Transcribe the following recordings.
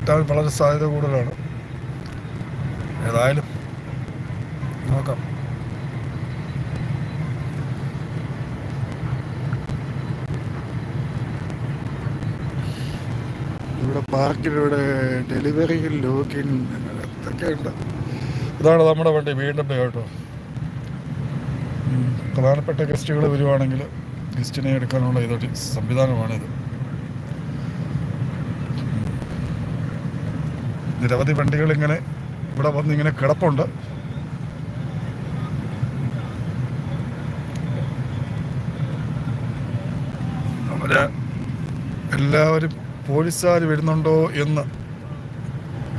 കിട്ടാൻ വളരെ സാധ്യത കൂടുതലാണ്. ഏതായാലും നോക്കാം. ഇവിടെ പാർക്കിലൂടെ ഡെലിവറി ലോക്കിൻ ഇതൊക്കെ ഇതാണ് നമ്മുടെ വണ്ടി വീണ്ടും കേട്ടോ. പ്രധാനപ്പെട്ട ഗസ്റ്റുകൾ വരുവാണെങ്കിൽ ഗസ്റ്റിനെ എടുക്കാനുള്ള ഇതൊരു സംവിധാനമാണിത്. നിരവധി വണ്ടികൾ ഇങ്ങനെ ഇവിടെ വന്ന് ഇങ്ങനെ കിടപ്പുണ്ട്. അവർ എല്ലാവരും പോലീസുകാർ വരുന്നുണ്ടോ എന്ന്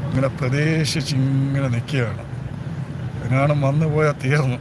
ഇങ്ങനെ പ്രതീക്ഷിച്ച് ഇങ്ങനെ നിൽക്കുകയാണ്. എങ്ങാനും വന്നു പോയാൽ തീർന്നു.